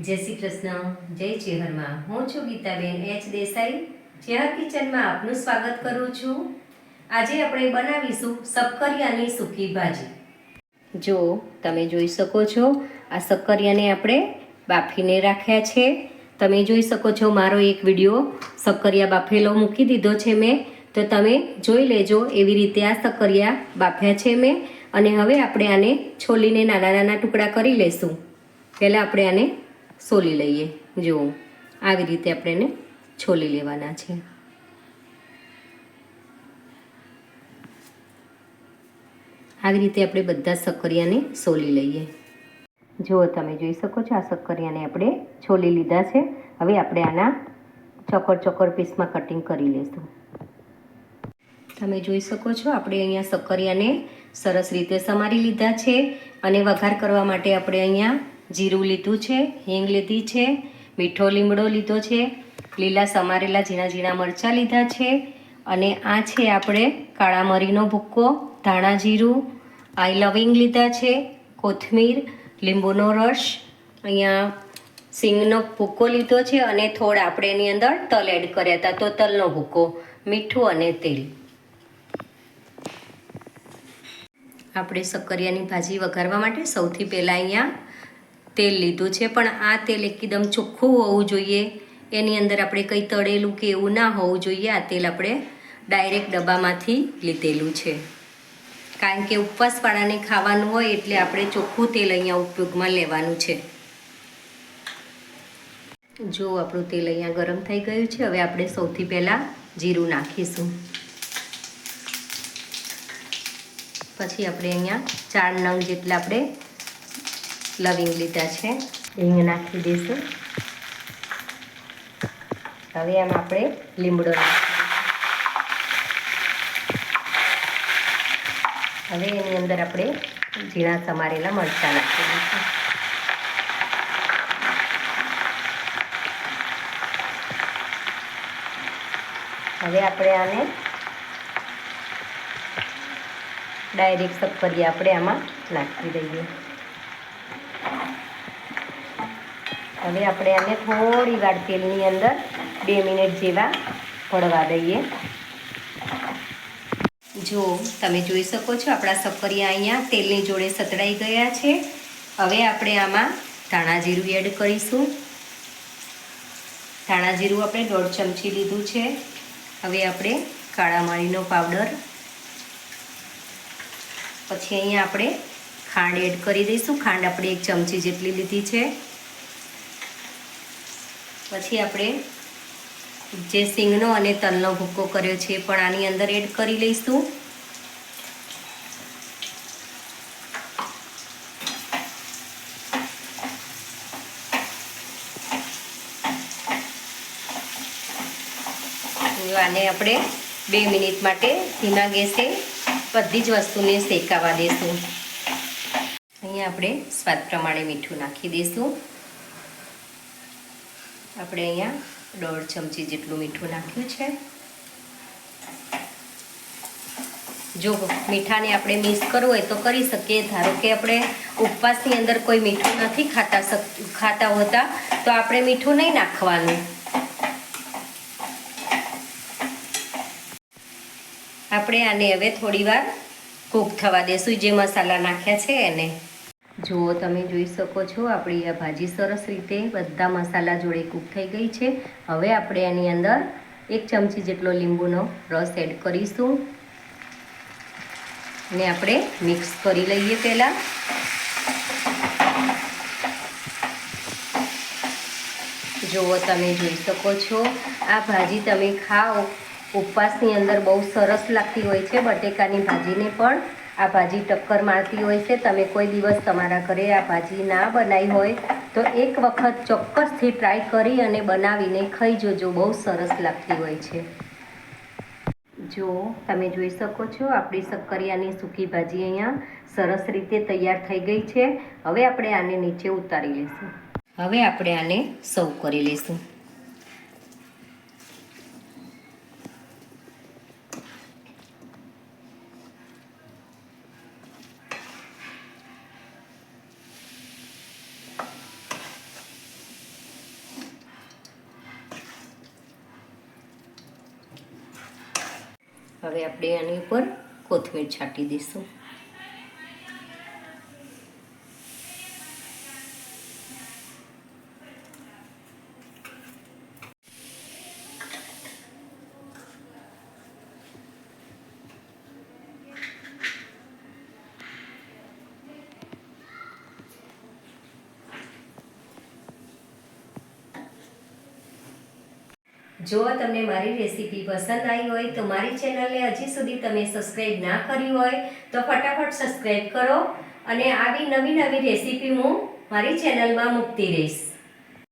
જય શ્રી કૃષ્ણ, જય ચેહરમાં. હું છું ગીતાબેન એચ દેસાઈ. ચેહર કિચનમાં આપનું સ્વાગત કરું છું. આજે આપણે બનાવીશું સક્કરિયાની સૂકી ભાજી. જો તમે જોઈ શકો છો, આ શક્કરિયાને આપણે બાફીને રાખ્યા છે. તમે જોઈ શકો છો, મારો એક વીડિયો શક્કરિયા બાફેલો મૂકી દીધો છે મેં. તો તમે જોઈ લેજો એવી રીતે આ શક્કરિયા બાફ્યા છે મેં. અને હવે આપણે આને છોલીને નાના નાના ટુકડા કરી લઈશું પહેલાં આપણે આને સોલી લઈએ. જુઓ, આવી રીતે આપણે એને છોલી લેવાના છે. આવી રીતે આપણે બધા શક્કરિયાને સોલી લઈએ. જુઓ, તમે જોઈ શકો છો, આ શક્કરિયાને આપણે છોલી લીધા છે. હવે આપણે આના ચોકર ચોકર પીસમાં કટિંગ કરી લઈશું તમે જોઈ શકો છો, આપણે અહીંયા સક્કરિયાને સરસ રીતે સમારી લીધા છે અને વઘાર કરવા માટે આપણે અહીંયા જીરું લીધું છે, હિંગ લીધી છે, મીઠો લીમડો લીધો છે, લીલા સમારેલા ઝીણા ઝીણા મરચાં લીધા છે અને આ છે આપણે કાળા મરીનો ભૂક્કો, ધાણા જીરું, આઈ લવિંગ લીધા છે, કોથમીર, લીંબુનો રસ, અહીંયા સિંગનો ભૂક્કો લીધો છે અને થોડા આપણે એની અંદર તલ એડ કર્યા હતા, તો તલનો ભૂક્કો, મીઠું અને તેલ. આપણે શક્કરિયાની ભાજી વઘારવા માટે સૌથી પહેલાં અહીંયા તેલ લીધું છે, પણ આ તેલ એકદમ ચોખ્ખું હોવું જોઈએ. એની અંદર આપણે કંઈ તળેલું કે એવું ના હોવું જોઈએ. આ તેલ આપણે ડાયરેક્ટ ડબ્બામાંથી લીધેલું છે. કારણ કે ઉપવાસવાળાને ખાવાનું હોય એટલે આપણે ચોખ્ખું તેલ અહીંયા ઉપયોગમાં લેવાનું છે. જો આપણું તેલ અહીંયા ગરમ થઈ ગયું છે, હવે આપણે સૌથી પહેલાં જીરું નાખીશું. પછી આપણે અહીંયા ચાર નંગ જેટલા આપણે લવિંગ લીધા છે. હિંગ નાખી દઈશું. હવે આમાં આપણે લીમડો હવે એની અંદર આપણે ઝીણા સમારેલા મરચાં નાખી દઈશું. હવે આપણે આને ડાયરેક્ટ શક્કરિયા આપણે આમાં નાખી દઈએ. હવે આપણે આને થોડી વાર તેલની અંદર બે મિનિટ જેવા પડવા દઈએ. જો તમે જોઈ શકો છો, આપણા સફરિયા અહીંયા તેલની જોડે સતડાઈ ગયા છે. હવે આપણે આમાં ધાણા જીરું એડ કરીશું. ધાણા જીરું આપણે દોઢ ચમચી લીધું છે. હવે આપણે કાળા મરીનો પાવડર. પછી અહીંયા આપણે ખાંડ એડ કરી દઈશું. ખાંડ આપણે એક ચમચી જેટલી લીધી છે. પછી આપણે જે સિંગનો અને તલનો ભૂક્કો કર્યો છે પણ આની અંદર એડ કરી લઈશું. આને આપણે બે મિનિટ માટે ધીમા ગેસે બધી જ વસ્તુને શેકાવા દઈશું અહીંયા આપણે સ્વાદ પ્રમાણે મીઠું નાખી દઈશું આપણે અહીંયા દોઢ ચમચી જેટલું મીઠું નાખ્યું છે. જો મીઠાને આપણે મિક્સ કરવું હોય તો કરી શકીએ. ધારો કે આપણે ઉપવાસની અંદર કોઈ મીઠું નથી ખાતા ખાતા હોતા, તો આપણે મીઠું નહીં નાખવાનું. આપણે આને હવે થોડી વાર કૂક થવા દેશું. જે મસાલા નાખ્યા છે એને. જુઓ તમે જોઈ શકો છો, આપણી આ ભાજી સરસ રીતે બધા મસાલા જોડે કૂક થઈ ગઈ છે. હવે આપણે એની અંદર એક ચમચી જેટલો લીંબુનો રસ એડ કરીશું. ને આપણે મિક્સ કરી લઈએ પહેલાં. જુઓ તમે જોઈ શકો છો, આ ભાજી તમે ખાઓ. ઉપવાસની અંદર બહુ સરસ લાગતી હોય છે બટેકાની ભાજીને પણ. આ ભાજી ટક્કર મારતી હોય છે. તમે કોઈ દિવસ તમારા ઘરે આ ભાજી ના બનાવી હોય તો એક વખત ચોક્કસથી ટ્રાય કરી અને બનાવીને ખાઈ જોજો. બહુ સરસ લાગતી હોય છે. જો તમે જોઈ શકો છો, આપણી શક્કરિયાની સૂકી ભાજી અહીંયા સરસ રીતે તૈયાર થઈ ગઈ છે. હવે આપણે આને નીચે ઉતારી લઈશું. હવે આપણે આને સર્વ કરી લઈશું. હવે આપણે આની ઉપર કોથમીર છાંટી દઈશું. જો તમને મારી રેસીપી પસંદ આવી હોય તો મારી ચેનલને હજી સુધી તમે સબસ્ક્રાઈબ ના કરી હોય તો ફટાફટ સબસ્ક્રાઈબ કરો અને આવી નવી નવી રેસીપી હું મારી ચેનલમાં મૂકતી રહીશ.